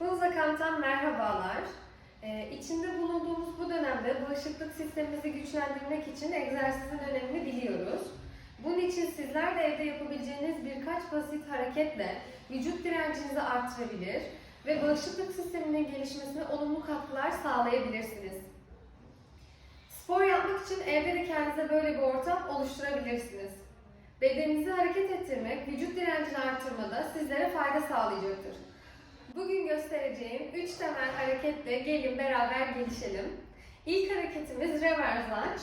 Hızla Kamp'tan merhabalar. Ee, içinde bulunduğumuz bu dönemde bağışıklık sistemimizi güçlendirmek için egzersizin önemini biliyoruz. Bunun için sizler de evde yapabileceğiniz birkaç basit hareketle vücut direncinizi arttırabilir ve bağışıklık sisteminin gelişmesine olumlu katkılar sağlayabilirsiniz. Spor yapmak için evde de kendinize böyle bir ortam oluşturabilirsiniz. Bedeninizi hareket ettirmek, vücut direncini arttırmada sizlere fayda sağlayacaktır. Bugün göstereceğim 3 temel hareketle gelin beraber gelişelim. İlk hareketimiz reverse lunge.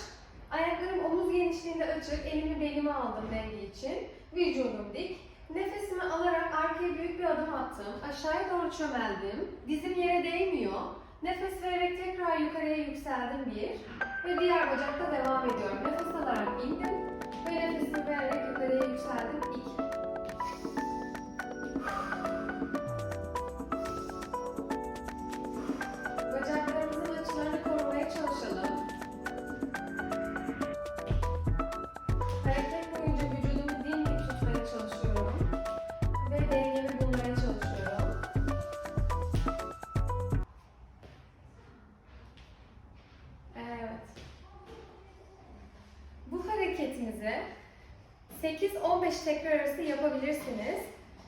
Ayaklarım omuz genişliğinde açık, elimi belime aldım denge için. Vücudum dik. Nefesimi alarak arkaya büyük bir adım attım. Aşağıya doğru çömeldim. Dizim yere değmiyor. Nefes vererek tekrar yukarıya yükseldim bir. Ve diğer bacakta devam ediyorum. Nefes alarak hareketimizi 8-15 tekrar arası yapabilirsiniz.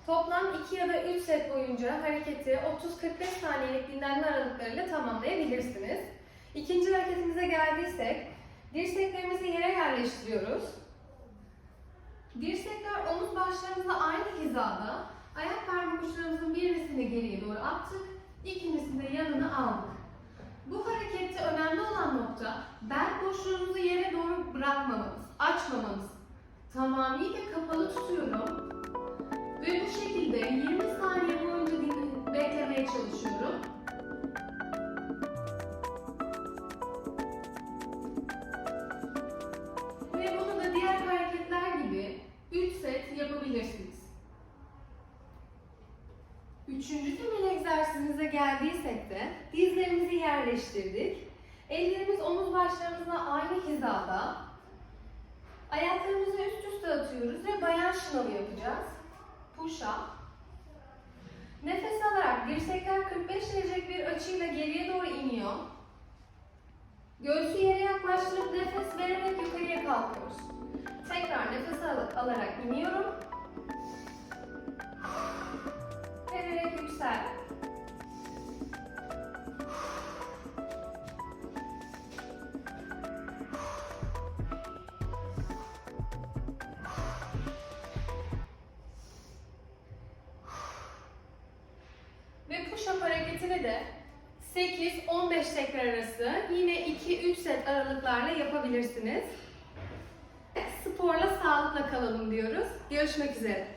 Toplam 2 ya da 3 set boyunca hareketi 30-45 saniyelik dinlenme aralıklarıyla tamamlayabilirsiniz. İkinci hareketimize geldiysek, dirseklerimizi yere yerleştiriyoruz. Dirsekler omuz başlarımızla aynı hizada. Ayak parmak uçlarımızın birisini geriye doğru attık, ikincisini de yanına aldık. Bu harekette önemli olan nokta bel boşluğumuzu yere doğru bırakmamamız, açmamamız. Tamamıyla kapalı tutuyorum. Ve bu şekilde 20 saniye boyunca beklemeye çalışıyorum. Ve bunu da diğer hareketler gibi 3 set yapabilirsiniz. Üçüncü temel egzersizimize geldiysek de dizlerimizi yerleştirdik. Ellerimiz omuz başlarımızla aynı hizada. Ayaklarımızı üst üste atıyoruz ve bayan şınavı yapacağız. Push up. Nefes alarak dirsekler 45 derecelik bir açıyla geriye doğru iniyor. Göğsü yere yaklaştırıp nefes vererek yukarıya kalkıyoruz. Tekrar nefes al- alarak iniyorum. Push-up hareketini de 8-15 tekrar arası yine 2-3 set aralıklarla yapabilirsiniz. Sporla sağlıkla kalalım diyoruz. Görüşmek üzere.